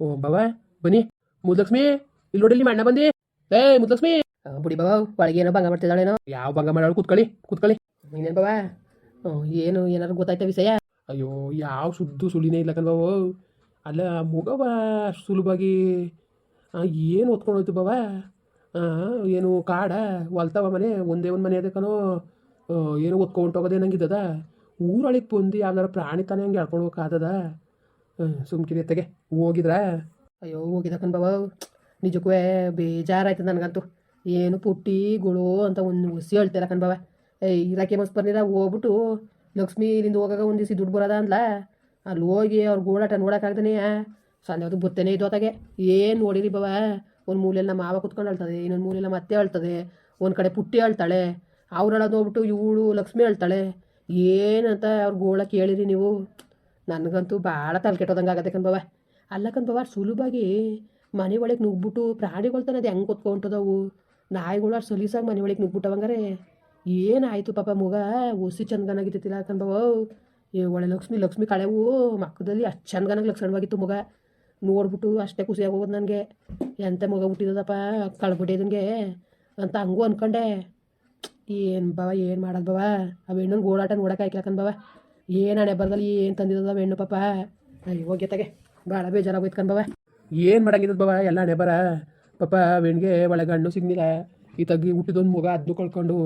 ಓ ಬಾವ ಬನ್ನಿ. ಮುದ್ಲಕ್ಷ್ಮಿ ಇಲ್ಲಿ ನೋಡಿ ಮಣ್ಣ ಅಣ್ಣ ಬಂದಿ. ಏ ಮುದ್ಲಕ್ಷ್ಮಿ. ಬುಡಿ ಬಾವ ಒಳಗೆ ಏನೋ ಭಂಗ ಮಾಡ್ತಿದ್ದಾಳೇನೋ ಯಾವ ಭಂಗ ಮಾಡೋಳು ಕೂತ್ಕೊಳ್ಳಿ ಕೂತ್ಕೊಳ್ಳಿ. ಇನ್ನೇನು ಬಾವ? ಏನು ಏನಾದ್ರು ಗೊತ್ತಾಯ್ತ ವಿಷಯ? ಅಯ್ಯೋ ಯಾವ ಸುದ್ದು ಸುಳಿನೇ ಇಲ್ಲ ಕಣ್ಬಾವು ಅಲ್ಲ ಮುಗವ ಸುಲಭವಾಗಿ ಏನು ಹೊತ್ಕೊಂಡು ಹೋಯ್ತು ಬಾವ ಏನು ಕಾಡ ಹೊಲ್ತಾವ ಮನೆ ಒಂದೇ ಒಂದು ಮನೆ ಅದಕ್ಕನೋ ಏನು ಹೊತ್ಕೊಂಡು ಹೋಗೋದೇ ನಂಗಿದ್ದದ. ಊರೊಳಗೆ ಬಂದು ಯಾವ್ದಾರ ಪ್ರಾಣಿ ತಾನೇ ಹಂಗೆ ಎಳ್ಕೊಂಡು ಹೋಗೋಕ್ಕಾಗದ ಸುಮ್ಕಿರಿ ತೆಗೆ ಹೋಗಿದ್ರಾ? ಅಯ್ಯೋ ಹೋಗಿದ ಕಣ್ಬಾವ ನಿಜಕ್ಕೂ ಬೇಜಾರಾಯ್ತು ನನಗಂತೂ. ಏನು ಪುಟ್ಟಿ, ಗುಳು ಅಂತ ಒಂದು ಹುಸಿ ಹೇಳ್ತೀರ ಕಣ್ಬಾವ ಏಯ್ ಇರಾಕೆ ಮಸ್ ಬರ್ನಿರ ಹೋಗ್ಬಿಟ್ಟು ಲಕ್ಷ್ಮಿ ಇಲ್ಲಿಂದ ಹೋಗಾಗ ಒಂದು ದಿವಸ ದುಡ್ಡು ಬರೋದ ಅಂದ್ಲ? ಅಲ್ಲಿ ಹೋಗಿ ಅವ್ರ ಗೋಳಾಟ ನೋಡೋಕ್ಕಾಗ್ತಾನೆ ಸಂಜೆ ಅದು ಬತ್ತೇನೆ ಇದು ಅತ್ತಾಗೆ ಏನು ನೋಡಿರಿ ಬಾವ ಒಂದು ಮೂಲೆಯಲ್ಲಿ ನಮ್ಮ ಮಾವ ಕುತ್ಕೊಂಡು ಹೇಳ್ತದೆ, ಇನ್ನೊಂದು ಮೂಲೆಯಲ್ಲಿ ನಮ್ಮ ಅತ್ತೆ ಹೇಳ್ತದೆ, ಒಂದು ಕಡೆ ಪುಟ್ಟಿ ಹೇಳ್ತಾಳೆ ಅವ್ರಳದು ಹೋಗ್ಬಿಟ್ಟು ಇವಳು ಲಕ್ಷ್ಮಿ ಹೇಳ್ತಾಳೆ. ಏನಂತ ಅವ್ರ ಗೋಳ ಕೇಳಿರಿ ನೀವು? ನನಗಂತೂ ಭಾಳ ತಲೆ ಕೆಟ್ಟೋದಂಗೆ ಆಗತ್ತೆ ಕಣ್ಬವ ಅಲ್ಲ ಕಣ್ಬವ ಸುಲಭವಾಗಿ ಮನೆ ಒಳಗೆ ನುಗ್ಬಿಟ್ಟು ಪ್ರಾಣಿಗಳು ಅದು ಹೆಂಗೆ ಕೊತ್ಕೊಂಟದವು? ನಾಯಿಗಳು ಅಷ್ಟು ಸಲೀಸಾಗಿ ಮನೆ ಒಳಗೆ ನುಗ್ಬಿಟ್ಟವಂಗಾರೆ ಏನಾಯಿತು ಪಾಪ ಮಗ? ಒಸಿ ಚಂದಗನಾಗಿತ್ತಿಲ್ಲ ಕಣ್ಬವ ಏ, ಒಳ್ಳೆ ಲಕ್ಷ್ಮಿ ಲಕ್ಷ್ಮಿ ಕಳೆವು. ಮಕ್ಕದಲ್ಲಿ ಅಷ್ಟು ಚಂದಗನಾಗಿ ಲಕ್ಷಣವಾಗಿತ್ತು ಮಗ. ನೋಡ್ಬಿಟ್ಟು ಅಷ್ಟೇ ಖುಷಿಯಾಗಿ ಹೋಗೋದು ನನಗೆ. ಎಂಥ ಮಗ ಹುಟ್ಟಿದದಪ್ಪ? ಕಳ್ಬಿಟ್ಟಿದಂಗೆ. ಅಂತ ಹಂಗೂ ಅಂದ್ಕೊಂಡೆ ಏನು ಬಾವ, ಏನು ಮಾಡೋದು ಬಾವ? ಆ ಹೆಣ್ಣು ಗೋಳಾಟ ನೋಡಕ್ಕೆ ಆಯ್ಕಲಕ್ಕನ್ ಬಾವ. ಏನು ಹಣೆ ಬರ್ದಲ್ಲಿ ಏನು ತಂದಿದ್ದದ ಹೆಣ್ಣು ಪಾಪ? ಅಯ್ಯೋ ಹೋಗ್ಯತ್ತಾಗೆ ಭಾಳ ಬೇಜಾರಾಗೋಯ್ತು ಕಣ್ ಬಾವ. ಏನು ಮಾಡಂಗಿದ್ದದ ಬವ? ಎಲ್ಲ ಹಣೆ ಬರ. ಪಾಪ ಹೆಣ್ಗೆ ಒಳಗೆ ಹಣ್ಣು ಸಿಗ್ಲಿಲ್ಲ. ಈ ತಗ್ಗಿ ಹುಟ್ಟಿದೊಂದು ಮಗ ಅದ್ದು ಕಳ್ಕೊಂಡು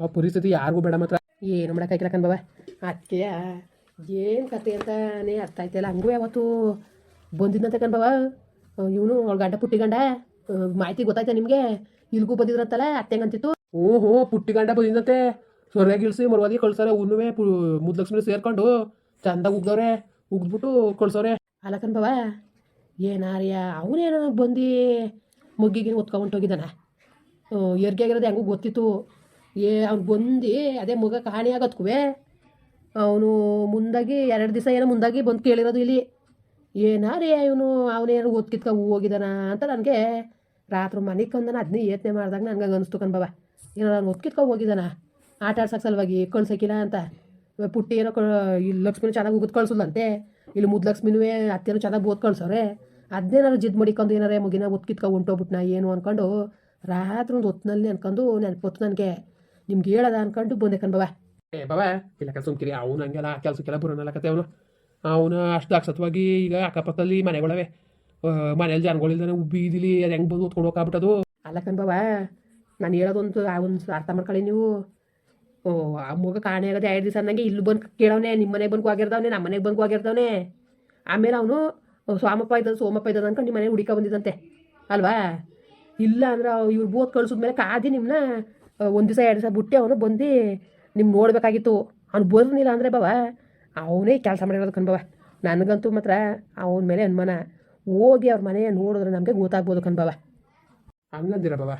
ಆ ಪರಿಸ್ಥಿತಿ ಯಾರಿಗೂ ಬೇಡ ಮಾತ್ರ. ಏನು ಮಾಡೋಕ್ಕಾಗಿಲ್ಲ ಕಣ್ ಬಾವ. ಅದಕ್ಕೆ ಏನು ಕತೆ ಅಂತಾನೆ ಅರ್ಥ ಆಯ್ತಲ್ಲ ಹಂಗೂ ಯಾವತ್ತು ಬಂದಿದ್ದಂತೆ ಕಣ್ಬವ ಇವನು ಅವಳ ಗಂಡ ಪುಟ್ಟಿ ಗಂಡ. ಮಾಹಿತಿ ಗೊತ್ತಾಯ್ತಾ ನಿಮಗೆ? ಇಲ್ಗೂ ಬಂದಿದ್ರಂತಲ್ಲ ಅತ್ತೆಂಗಂತಿತ್ತು ಓ ಹೋ ಪುಟ್ಟಿ ಗಂಡ ಬಂದಿದ್ದಂತೆ ಸೊರ್ಯಾಗಿ ಇಳಿಸಿ ಮರವಾದಿ ಕಳ್ಸಾರೆ ಉನ್ನುವೆ ಮುದ್ಲಕ್ಷ್ಮಿ ಸೇರ್ಕೊಂಡು ಚಂದಾಗಿ ಉಗ್ದವ್ರೆ, ಉಗ್ದ್ಬಿಟ್ಟು ಕಳ್ಸೋರೆ ಅಲಕನ್ ಬಾವ, ಏನಾರ್ಯ ಅವನೇನೋ ಬಂದು ಮುಗ್ಗಿಗೆ ಹೊತ್ಕೊಂಡು ಹೋಗಿದ್ದಾನೆ. ಎರ್ಗೆ ಆಗಿರೋದು ಹೆಂಗೂ ಗೊತ್ತಿತ್ತು. ಏ, ಅವ್ನು ಬಂದು ಅದೇ ಮುಗ ಕಾಣಿ ಆಗತ್ಕುವೆ. ಅವನು ಮುಂದಾಗಿ ಎರಡು ದಿವಸ ಏನೋ ಮುಂದಾಗಿ ಬಂದು ಕೇಳಿರೋದು ಇಲ್ಲಿ. ಏನಾರೇ ಇವನು, ಅವನೇನು ಓದ್ಕಿತ್ಕ ಹೋಗಿದ್ದಾನ ಅಂತ ನನಗೆ ರಾತ್ರಿ ಮನೆಗೆ ಕಂದನ ಅದನ್ನೇ ಯೋಚನೆ ಮಾಡಿದಾಗ ನನಗೆ ಅನಿಸ್ತು ಕಣ್ಬವ ಏನೋ ನಾನು ಒತ್ಕಿತ್ಕೊ ಹೋಗಿದ್ದಾನ. ಆಟ ಆಡ್ಸಕ್ಕೆ ಸಲುವಾಗಿ ಕಳ್ಸಕ್ಕಿಲ್ಲ ಅಂತ. ಪುಟ್ಟಿ ಏನೋ ಕ ಇಲ್ಲಿ ಲಕ್ಷ್ಮಿನೂ ಚೆನ್ನಾಗಿ ಉಗಿದ್ ಕಳ್ಸಲ್ಲಂತೆ ಇಲ್ಲಿ ಮುದ್ಲಕ್ಷ್ಮಿನೂ ಅತ್ತೆನೂ ಚೆನ್ನಾಗಿ ಓದ್ ಕಳ್ಸವ್ರೆ. ಅದನ್ನೇನಾರು ಜಿದ್ ಮಡಿಕೊಂಡು ಏನಾರೇ ಮುಗಿನ ಒತ್ಕಿತ್ಕೊ ಹೊಂಟೋಗ್ಬಿಟ್ನ ಏನು ಅನ್ಕೊಂಡು ರಾತ್ರಿ ಒಂದು ಹೊತ್ತಿನಲ್ಲಿ ಅನ್ಕೊಂಡು ನೆನಪೊತ್ತು ನನಗೆ. ನಿಮ್ಗೆ ಹೇಳದ ಅನ್ಕೊಂಡು ಬಂದೆ ಕಣ್ಬವ ಏ ಬಾಬಾ ಇಲ್ಲ ಕೆಲಸ ಸುಮ್ಕಿರಿ ಅವನು ಹಂಗೆಲ್ಲ ಕೆಲ ಬರೋನಲ್ಲ ಕತೆ ಅವನು. ಅವನು ಅಷ್ಟು ಅಕ್ಷತವಾಗಿ ಈಗ ಅಕ್ಕಪಕ್ಕದಲ್ಲಿ ಮನೆಗಳವೆ. ಮನೇಲಿ ಜನಗಳಿಲ್ದಾನೆ ಬೀದಿಲಿ ಅದು ಹೆಂಗೆ ಬಂದು ಓದ್ಕೊಂಡು ಹೋಗ್ಬಿಟ್ಟದು ಅಲ್ಲ ಕಣ್ಬವ ನಾನು ಹೇಳೋದೊಂದು ಒಂದು ಅರ್ಥ ಮಾಡ್ಕೊಳ್ಳಿ ನೀವು. ಓ, ಆ ಮಗ ಕಾಣೆ ಆಗದೆ ಎರಡು ದಿವಸ ಅಂದಂಗೆ ಇಲ್ಲಿ ಬಂದು ಕೇಳವನೆ ನಿಮ್ಮ ಮನೆಗೆ ಬಂದು ಹೋಗಿರ್ದವನೆ ನಮ್ಮ ಮನೆಗೆ ಬಂದು ಹೋಗಿರ್ದವನೆ ಆಮೇಲೆ ಅವನು ಸೋಮಪ್ಪ ಇದ್ದ ಸೋಮಪ್ಪ ಇದ್ದ ಅನ್ಕೊಂಡು ನಿಮ್ಮ ಮನೆಗೆ ಹುಡುಕ ಬಂದಿದ್ದಂತೆ. ಅಲ್ವಾ? ಇಲ್ಲ ಅಂದ್ರೆ ಇವ್ರು ಬೋತ್ ಕಳ್ಸಿದ್ಮೇಲೆ ಕಾದಿ ನಿಮ್ಮನ್ನ ಒಂದು ದಿವಸ, ಎರಡು ದಿವಸ ಬಿಟ್ಟು ಅವನು ಬಂದು ನಿಮ್ಮ ನೋಡಬೇಕಾಗಿತ್ತು. ಅವ್ನು ಬಂದಿಲ್ಲ ಅಂದರೆ ಬಾವ, ಅವನೇ ಕೆಲಸ ಮಾಡಿರೋದು ಕಣ್ಬವ ನನಗಂತೂ ಮಾತ್ರ ಅವನ ಮೇಲೆ ಅನುಮಾನ. ಹೋಗಿ ಅವ್ರ ಮನೆ ನೋಡಿದ್ರೆ ನಮಗೆ ಗೊತ್ತಾಗ್ಬೋದು ಕಣ್ಬವ ಹಂಗಂದಿರ ಬಾವ?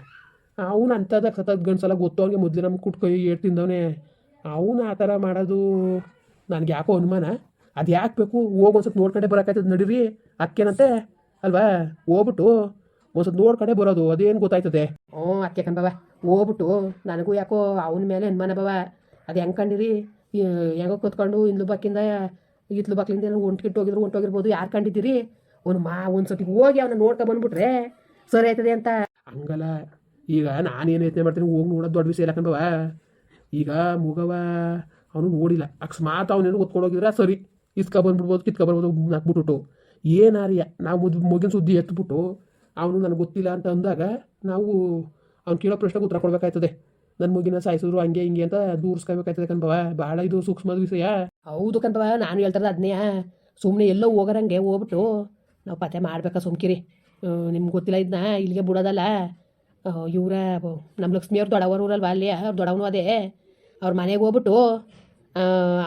ಅವನು ಅಂಥದಾಗ ಸತತ್ ಗಂಡ್ಸಲ ಗೊತ್ತು ಅವ್ನಿಗೆ ಮೊದಲು ನಮ್ಗೆ ಕುಟ್ಕೊಯ್ ಏಟ್ ತಿಂದವನೇ. ಅವನು ಆ ಥರ ಮಾಡೋದು ನನಗೆ ಯಾಕೋ ಅನುಮಾನ. ಅದು ಯಾಕೆ ಬೇಕು? ಹೋಗಿ ಒಂದು ಸ್ವಲ್ಪ ನೋಡ್ಕೊಂಡೆ ಬರೋಕಾಯ್ತದ ನಡೀರಿ. ಅಕ್ಕೇನಂತೆ ಅಲ್ವಾ? ಹೋಗ್ಬಿಟ್ಟು ಒಂದು ಸ್ವಲ್ಪ ನೋಡ್ಕೊಂಡೆ ಬರೋದು. ಅದೇನು ಗೊತ್ತಾಯ್ತದೆ? ಹ್ಞೂ, ಅಕ್ಕೆ ಕಣ್ಬವ ಹೋಗ್ಬಿಟ್ಟು ನನಗೂ ಯಾಕೋ ಅವನ ಮೇಲೆ ಅನುಮಾನ ಬವ. ಅದು ಹೆಂಗೆ ಕಂಡಿರಿ? ಹೆಂಗ ಕೂತ್ಕೊಂಡು ಇಂದ್ಲು ಬಾಕಿಂದ ಇತ್ಲು ಬಾಕ್ಲಿಂದ ಏನೋ ಕಿಟ್ಟು ಹೋಗಿದ್ರು ಹೊಂಟೋಗಿರ್ಬೋದು ಯಾರು ಕಂಡಿದ್ದೀರಿ? ಅವ್ನು ಮಾ ಒಂದು ಸತಿ ಹೋಗಿ ಅವನ್ನ ನೋಡ್ಕೊ ಬಂದ್ಬಿಟ್ರೆ ಸರಿ ಆಯ್ತದೆ ಅಂತ. ಹಂಗಲ್ಲ. ಈಗ ನಾನೇನು ಯೋಚನೆ ಮಾಡ್ತೀನಿ, ಹೋಗಿ ನೋಡೋದು ದೊಡ್ಡ ವಿಷಯ ಯಾಕಂದವ ಈಗ ಮುಗವ ಅವನು ನೋಡಿಲ್ಲ. ಅಕಸ್ಮಾತ್ ಅವನೇನು ಒತ್ಕೊಂಡು ಹೋಗಿದ್ರೆ, ಸರಿ. ಇಸ್ಕ ಬಂದ್ಬಿಡ್ಬೋದು, ಕಿತ್ಕ ಬರ್ಬೋದು ಹಾಕ್ಬಿಟ್ಟು ಏನಾರಿಯ ನಾವು ಮುದ್ ಮುಗಿನ ಸುದ್ದಿ ಎತ್ಬಿಟ್ಟು, ಅವನು ನನಗೆ ಗೊತ್ತಿಲ್ಲ ಅಂತ ಅಂದಾಗ ನಾವು ಅವ್ನು ಕೇಳೋ ಪ್ರಶ್ನೆಗೆ ಉತ್ತರ ಕೊಡ್ಬೇಕಾಯ್ತದೆ. ನನ್ನ ಮುಗಿನ ಸಾಯಿಸಿದ್ರು, ಹಂಗೆ ಹಿಂಗೆ ಅಂತ ದೂರಿಸ್ಕೋಬೇಕಾಯ್ತದೆ ಕಣ್ಬವ ಭಾಳ ಇದು ಸೂಕ್ಷ್ಮದ ವಿಷಯ. ಹೌದು ಕಣ್ಬವ ನಾನು ಹೇಳ್ತಾರೆ ಅದನ್ನೇ ಸುಮ್ಮನೆ ಎಲ್ಲೋ ಹೋಗೋರಂಗೆ ಹೋಗ್ಬಿಟ್ಟು, ನಾವು ಪತ್ತೆ ಮಾಡ್ಬೇಕಾ ಸುಮ್ಕಿರಿ. ನಿಮ್ಗೆ ಗೊತ್ತಿಲ್ಲ ಇದನ್ನ ಇಲ್ಲಿಗೆ ಬಿಡೋದಲ್ಲ. ಇವರ ನಮ್ಮ ಲಕ್ಷ್ಮಿಯವ್ರು ದೊಡ್ಡವರು ಊರಲ್ವ ಅಲ್ಲಿ? ಅವ್ರು ದೊಡ್ಡವನು ಅದೇ. ಅವ್ರ ಮನೆಗೆ ಹೋಗ್ಬಿಟ್ಟು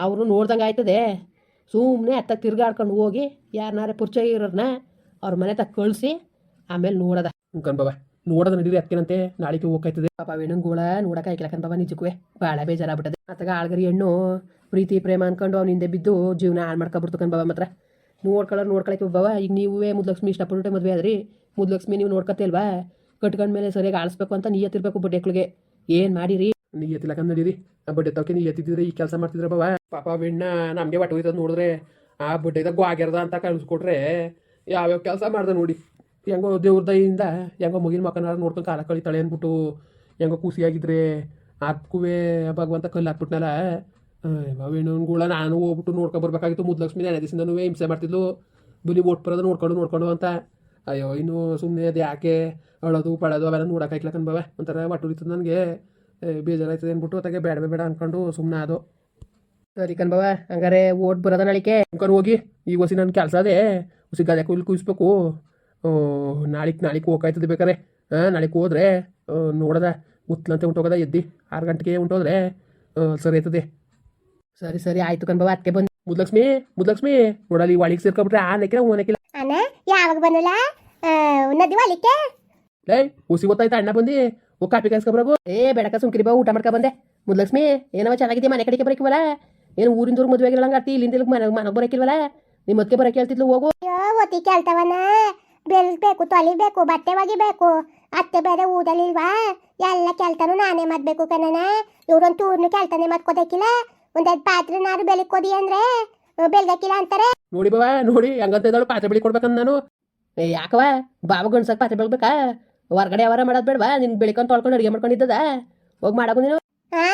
ಅವರು ನೋಡ್ದಂಗೆ ಆಯ್ತದೆ. ಸುಮ್ಮನೆ ಅತ್ತ ತಿರ್ಗಾಡ್ಕೊಂಡು ಹೋಗಿ ಯಾರನ್ನಾರ ಪರಿಚಯ ಇರೋರನ್ನ ಅವ್ರ ಮನೆ ತಕ್ಕ ಕಳಿಸಿ ಆಮೇಲೆ ನೋಡೋದ. ಕಣ್ಬವ ನೋಡೋದ ನಡೀರಿ ಅತ್ತಿನಂತೆ ನಾಳೆಗೆ ಹೋಗ್ತದೆ ಪಾಪ ಹೆಣ್ಣು ಗೋಳ ನೋಡಕ್ಕೆ ಆಯ್ಕಿಲ್ಲ ಕಣ್ಬವ ನಿಜಕ್ಕೂ ಭಾಳ ಬೇಜಾರಾಗ್ಬಿಟ್ಟದೆ. ಅತ್ತಾಗ ಆಳ್ಗರಿ ಹೆಣ್ಣು ಪ್ರೀತಿ ಪ್ರೇಮ ಅನ್ಕೊಂಡು ಅವ್ನ ಹಿಂದೆ ಬಿದ್ದು ಜೀವನ ಹಾಳು ಮಾಡ್ಕೊಬಿಡ್ತು ಕಣ್ಬವ ಮಾತ್ರ. ನೋಡ್ಕೊಳ್ಳೋರು ನೋಡ್ಕೊಳಕ್ಕೆ ಬಾವ ಈಗ ನೀವೇ ಮುದ್ಲಕ್ಷ್ಮಿ ಇಷ್ಟಪಟ್ಟು ಮದುವೆ ಆದ್ರಿ. ಮುದ್ಲಕ್ಷ್ಮಿ ನೀವು ನೋಡ್ಕೊತಿಲ್ವಾ ಕಟ್ಕೊಂಡ್ಮೇಲೆ ಸರಿಯಾಗಿ ಆಳಿಸ್ಬೇಕು ಅಂತ ನಿಯತ್ತಿರ್ಬೇಕು ಬಡ್ಡೆಕ್ಳಿಗೆ ಏನು ಮಾಡಿರಿ? ನಿಯತ್ತಿಲ್ಲ ನಡೀರಿ ಆ ಬಡ್ಡೆ ನೀ ನಿಯತ್ತಿದ್ರೆ ಈ ಕೆಲಸ ಮಾಡ್ತಿದ್ರೆ ಬಾವ. ಪಾಪ ಬೆಣ್ಣ ನಮಗೆ ಒಟ್ಟು ಹೋಯ್ತದ ನೋಡಿದ್ರೆ ಆ ಬಡ್ಡೆದಾಗ ಆಗ್ಯಾರದ ಅಂತ ಕಳಿಸ್ಕೊಟ್ರೆ ಯಾವ್ಯಾವ ಕೆಲಸ ಮಾಡ್ದೆ ನೋಡಿ. ಹೆಂಗೋ ದೇವ್ರ ದಯಿಂದ ಹೆಂಗೋ ಮುಗಿನ ಮಕ್ಕನಾರ ನೋಡ್ಕೊಂಡು ಕಾಲ ಕಳಿತಾಳೆ ಅಂದ್ಬಿಟ್ಟು ಹೆಂಗೋ ಖುಷಿಯಾಗಿದ್ರೆ ಅದಕ್ಕೂವೇ ಭಗವಂತ ಕಲ್ಲು ಹಾಕ್ಬಿಟ್ನಲ್ಲ ಗುಳ ನಾನು ಹೋಗ್ಬಿಟ್ಟು ನೋಡ್ಕೊಂಡು ಬರ್ಬೇಕಾಗಿತ್ತು. ಮುದ್ಲಕ್ಷ್ಮಿ ನೆನೆ ದಿವಸದಿಂದನೂ ಹಿಂಸೆ ಮಾಡ್ತಿದ್ಲು. ಬುಲಿ ಓಟ್ ಬರೋದು ನೋಡ್ಕೊಂಡು ನೋಡ್ಕೊಂಡು ಅಂತ. ಅಯ್ಯೋ ಇನ್ನು ಸುಮ್ಮನೆ ಅದು ಯಾಕೆ ಅಳೋದು ಪಳೋದು ಅವೆಲ್ಲ ನೋಡೋಕ್ಕಾಗಿಲ್ಲ ಕಣ್ಬವ ಒಂಥರ ಒಟ್ಟುರಿತದ ನನಗೆ. ಬೇಜಾರಾಯ್ತದೆ ಅಂದ್ಬಿಟ್ಟು ಅದಕ್ಕೆ ಬೇಡ ಬೇಡ ಅನ್ಕೊಂಡು ಸುಮ್ಮನೆ ಅದು ಸರಿ ಕನ್ಬವ ಹಂಗಾರೆ ಓಟ್ ಬರೋದ ನಾಳಿಕೆ? ಅಂಕರ್ ಹೋಗಿ ಈ ಹೊಸಿ ನನ್ನ ಕೆಲಸ ಅದೇ. ಹೊಸಿ ಗದೆ ಕುಯ್ಲು ಕುಯ್ಸ್ಬೇಕು. ನಾಳಿಗೆ ನಾಳಿಗೆ ಹೋಗಾಯ್ತದೆ ಬೇಕಾರೆ. ಹಾಂ ನಾಳೆಗೆ ಹೋದ್ರೆ ಆ, ನೋಡದ ಉತ್ಲಂತೆ ಉಂಟೋಗದ ಎದ್ದಿ ಆರು ಗಂಟೆಗೆ ಉಂಟೋದ್ರೆ ಆ, ಸರಿ ಆಯ್ತದೆ. ಸರಿ ಸರಿ ಆಯ್ತು ಕನ್ಬವ ಅದಕ್ಕೆ ಬಂದು ಮುದ್ಲಕ್ಷ್ಮಿ ಮುದ್ಲಕ್ಷ್ಮಿ ನೋಡಲ್ಲಿ ಒಳಗೆ ಸೇರ್ಕೊಬಿಟ್ರೆ ಆನೆಕಿಲ್ಲ ಓನಕಿಲ್ಲ ಅಣ್ಣ ಯಾವಾಗ ಬಂದಲ್ಲ? ನದಿ ವಾಲಿಕ್ಕೆ ಲೇ ಹುಸಿ ಗೊತ್ತಾಯ್ತಾ ಅಣ್ಣ ಬಂದು? ಓ ಕಾಪಿ ಕಾಯಿಸ್ಕೊಬ್ರಾಗು. ಏ ಬೆಡಕ ಸುಮ್ಕಿರಿ ಬಾ ಊಟ ಮಾಡ್ಕೊ ಬಂದೆ. ಮುದ್ಲಕ್ಷ್ಮಿ ಏನವ ಚೆನ್ನಾಗಿದೆ ಮನೆ ಕಡೆಗೆ ಬರಕಿವಲ್ಲ ಏನು ಊರಿಂದ ಊರು ಮದುವೆ ಆಗಿಲ್ಲ ಅರ್ತಿ ಇಲ್ಲಿಂದ ಮನೆ ಮನೆಗೆ ಬರಕಿಲ್ವಲ್ಲ ನಿಮ್ಮ ಮದ್ಕೆ ಬರಕ್ಕೆ ಹೇಳ್ತಿದ್ಲು ಹೋಗು. ಅಯ್ಯೋ ಒತ್ತಿ ಕೇಳ್ತವನ? ಬೆಲ್ಬೇಕು ತೊಲಿಬೇಕು ಬಟ್ಟೆ ಒಗಿಬೇಕು ಅತ್ತೆ ಬೇರೆ ಊದಲಿಲ್ವಾ ಎಲ್ಲ ಕೇಳ್ತಾನು ನಾನೇ ಮಾಡ್ಬೇಕು ಕಣನ ಇವ್ರೊಂದು ತೂರ್ನು ಕೇಳ್ತಾನೆ ಮತ್ಕೋದಕ್ಕಿಲ್ಲ ಒಂದೆರಡು ಪಾತ್ರೆ ನಾರು ಕೊಡಿ ಅಂದ್ರೆ? ಅಹ್, ಬೆಳ್ಗಕ್ಕಿಲ್ಲ ಅಂತಾರೆ. ನೋಡಿ ಬಾವ ನೋಡಿ ಹಂಗಂತ ಇದ್ದಾಳು ಪಾತ್ರೆ ಬೆಳಿ ಕೊಡ್ಬೇಕಂತ ನಾನು. ಏ ಯಾಕವ ಬಾಬು ಗಂಡ್ಸಕ್ ಪಾತ್ರೆ ಬೆಳ್ಬೇಕಾ? ಹೊರಗಡೆ ಅವರ ಮಾಡೋದು ಬೇಡವಾ? ನಿನ್ ಬೆಳಿಕೊಂಡ್ ತೊಳ್ಕೊಂಡು ಅಡುಗೆ ಮಾಡ್ಕೊಂಡಿದ್ದದ? ಹೋಗಿ ಮಾಡಾಕು ನೀನು. ಹಾ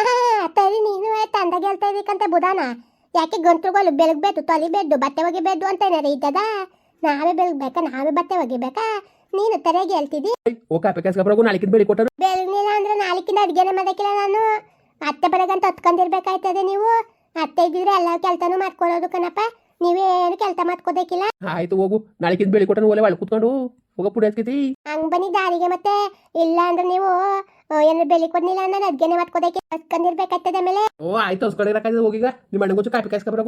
ತರಿ ನೀನು ತಂದಾಗ ಹೇಳ್ತಾ ಇದಕ್ಕಂತೆ ಬುಧಾನ. ಯಾಕೆ ಗಂಟ್ರುಗಳು ಬೆಳಗ್ಬೇಕು ತೊಲಿಬೇಕು ಬಟ್ಟೆ ಒಗಿಬೇಕು ಅಂತ ಏನಾರ ಇದ್ದದ? ನಾವೇ ಬೆಳಗ್ಬೇಕಾ ನಾವೇ ಬಟ್ಟೆ ಒಗಿಬೇಕಾ? ನೀನು ತರೆಗೆ ಹೇಳ್ತಿದ್ದಿ ಓ ಕಾಪಿ ಕಾಯಿಸ್ಕೊಬ್ರಾಗು ನಾಳಿಕಿಂದ ಬೆಳಿ ಕೊಟ್ಟರು. ಬೆಳಗ್ನಿಲ್ಲ ಅಂದ್ರೆ ನಾಲ್ಕಿನ ಅಡ್ಗೆನೆ ಮಾಡಕ್ಕಿಲ್ಲ ನಾನು. ಅತ್ತೆ ಬರಗಂತ ಹತ್ಕೊಂಡಿರ್ಬೇಕಾಯ್ತದೆ ನೀವು. ಅತ್ತೆ ಇದ್ದಿದ್ರೆ ಎಲ್ಲ ಕೆಲ್ತನು ಮಾಡ್ಕೊಳೋದು ಕಣಪ್ಪ. ನೀವೇನು ಕೆಲಸ ಮಾಡ್ಕೋಬೇಕಿಲ್ಲ? ಆಯ್ತು ಹೋಗು ನಾಳಿಕಿಂದ ಬೆಳಿ ಕೊಟ್ಟನು ಒಲೆ ಒಳಗೆ ಕೂತ್ಕೊಂಡು ಹೋಗ ಪುಡಿ ಹಚ್ಕೈತಿ ಹಂಗ್ ಬನ್ನಿ ದಾರಿಗೆ ಮತ್ತೆ. ಇಲ್ಲ ಅಂದ್ರೆ ನೀವು ಏನು ಬೆಲೆ ಕೊಡ್ನಿಲ್ಲ ಅಂದ್ರೆ ಅದ್ಗೆನೆ ಮಾಡ್ಕೋದಕ್ಕೆ ಹತ್ಕೊಂಡಿರ್ಬೇಕಾಯ್ತದೆ ಮೇಲೆ ಓ ಆಯ್ತು ಹೊಸ್ಕಡೆ ಹೋಗಿಗ. ನಿಮ್ಮ ಅಣ್ಣ ಕಾಪಿ ಕಾಯಿಸ್ಕೊಬರ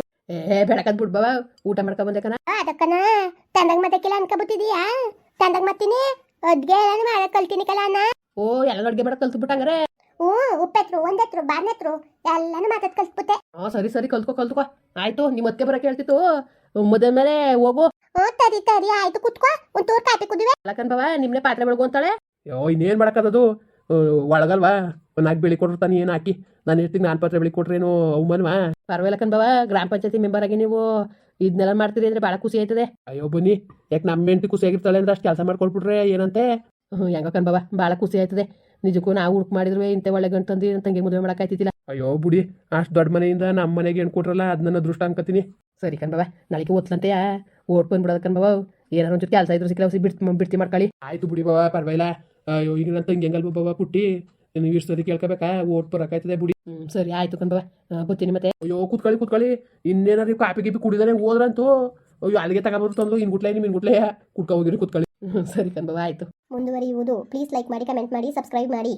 ಏ ಬೆಳಕದ್ ಬಿಡ್ ಬಾವ. ಊಟ ಮಾಡ್ಕೊ ಬಂದೆ ಕಣ. ಆ, ಅದಕ್ಕನ ತಂದಾಗ ಮತ್ತಕ್ಕಿಲ್ಲ ಅನ್ಕೋಬಿಟ್ಟಿದೀಯಾ? ತಂದಾಗ ಮತ್ತೀನಿ? ಅದ್ಗೆ ಎಲ್ಲ ಮಾಡಕ್ ಕಲ್ತೀನಿ ಕಲ ಅನ್ನ ಓ ಎಲ್ಲ ಅಡ್ಗೆ ಮಾಡಕ್ ಕಲ್ತು ಬಿಟ್ಟಂಗಾರೆ ಹ್ಞೂ ಉಪ್ಪೆತ್ರು ಒಂದೆತ್ರು ಬಾರ್ನೆತ್ರು ಎಲ್ಲಾನು ಮಾತಾಡ್ ಕಲ್ಸ್ಬಿಟ್ಟೆ ಹಾ ಸರಿ ಸರಿ ಕಲ್ತ್ಕೊ ಕಲ್ತ್ಕೊ. ಆಯ್ತು ನಿಮ್ಮ ಮತ್ತೆ ಬರಕ್ಕೆ ಹೇಳ್ತಿತ್ತು. ಮದುವೆ ಮೇಲೆ ಹೋಗು. ಹ್ಞೂ ತರಿ ತರಿ ಆಯ್ತು ಕುತ್ಕೋ. ಒಂದ್ ತೋರ್ ಕಾಪಿ ಕುದಿವೆ ಲಕ್ಕನ್ ಬಾವ ನಿಮ್ನೆ ಪಾತ್ರೆ ಬೆಳಗು ಅಂತಾಳೆ. ಯೋ ಇನ್ನೇನು ಮಾಡಕದದು ಒಳಗಲ್ವಾ? ನಾಲ್ಕು ಬೆಳಿ ಕೊಟ್ಟಿರ್ತಾನೆ ಏನು ಹಾಕಿ? ನಾನು ಇರ್ತೀನಿ ನಾನು ಪಾತ್ರೆ ಬೆಳಿ ಕೊಟ್ರೇನು ಅವಮಾನವಾ? ಪರವಾಗಿಲ್ಲ ಕಣ್ ಬಾವ ಗ್ರಾಮ ಪಂಚಾಯತಿ ಮೆಂಬರ್ ಆಗಿ ನೀವು ಇದನ್ನೆಲ್ಲ ಮಾಡ್ತೀರಿ ಅಂದ್ರೆ ಭಾಳ ಖುಷಿ ಆಯ್ತದೆ. ಅಯ್ಯೋ ಬನ್ನಿ. ಯಾಕೆ ನಮ್ಮ ಹೆಂಡತಿ ಖುಷಿ ಆಗಿರ್ತಾಳೆ ಅಂದ್ರೆ ಅಷ್ಟು ಕೆಲಸ ಮಾಡ್ಕೊಟ್ಬಿಟ್ರೆ ಏನಂತೆ? ಹ್ಞೂ ಹೆಂಗೋ ಕಣ್ ಬಾವ ಭಾಳ ಖುಷಿ ಆಯ್ತದೆ. ನಿಜಕ್ಕೂ ನಾವು ಹುಡುಕ್ ಮಾಡಿದ್ರು ಇಂಥ ಒಳ್ಳೆ ಗಂಟು ತಂದು ನನ್ನ ತಂಗಿ ಮದುವೆ ಮಾಡೋಕ್ಕಾಯ್ತಿದ್ದಿಲ್ಲ. ಅಯ್ಯೋ ಬುಡಿ ಅಷ್ಟು ದೊಡ್ಡ ಮನೆಯಿಂದ ನಮ್ಮ ಮನೆಗೆ ಹೆಣ್ಣು ಕೊಟ್ರಲ್ಲ ಅದು ನನ್ನ ಅದೃಷ್ಟ ಅನ್ಕೋತೀನಿ ಸರಿ ಕಣ್ಬವ ನಾಳೆಗೆ ಓದ್ಲಂತೆಯಾ? ಓಟ್ ಬಂದ್ಬಿಡೋದು ಕಣ್ ಬಾವ ಏನಾರು ಒಂಚೂರು ಕೆಲಸ ಇದ್ರು ಸಿಕ್ಕಲ್ಲ ಬಿಡ್ತಿ ಬಿಡ್ತಿ ಮಾಡ್ಕೊಳ್ಳಿ. ಆಯ್ತು ಬಿಡಿ ಬಾವ ಪರವಾಗಿಲ್ಲ. ಅಯ್ಯೋ ಈಗ ನನ್ನ ತಂಗಿ ಹೆಂಗಲ್ವ ಬಾವ ಪುಟ್ಟಿ? ನೀವು ಇಷ್ಟು ಸರಿ ಕೇಳ್ಕೋಬೇಕಾ? ಓಟ್ ಬರಕಾಯ್ತದೆ ಬಿಡಿ. ಹ್ಞೂ ಸರಿ ಆಯ್ತು ಕಣ್ಬವ ಬರ್ತೀನಿ ಮತ್ತೆ. ಅಯ್ಯೋ ಕೂತ್ಕೊಳ್ಳಿ ಕೂತ್ಕೊಳ್ಳಿ. ಇನ್ನೇನಾದ್ರು ಕಾಪಿ ಗೀಪಿ ಕುಡಿದಾನೆ ಹೋದ್ರಂತೂ ಅಯ್ಯೋ ಅಲ್ಲಿಗೆ ತಗೊಬರು ತಂದು ಇನ್ಗುಟ್ಲೆ ನಿಮ್ಮ ಇನ್ಗುಟ್ಲೆ ಕುಡ್ಕೊ ಹೋಗಿರಿ ಕೂತ್ಕೊಳ್ಳಿ. ಸರಿ ಕಣ್ ಬಾವ ಆಯ್ತು. ಮುಂದುವರಿಯುವುದು. ಪ್ಲೀಸ್ ಲೈಕ್ ಮಾಡಿ ಕಮೆಂಟ್ ಮಾಡಿ ಸಬ್ಸ್ಕ್ರೈಬ್ ಮಾಡಿ.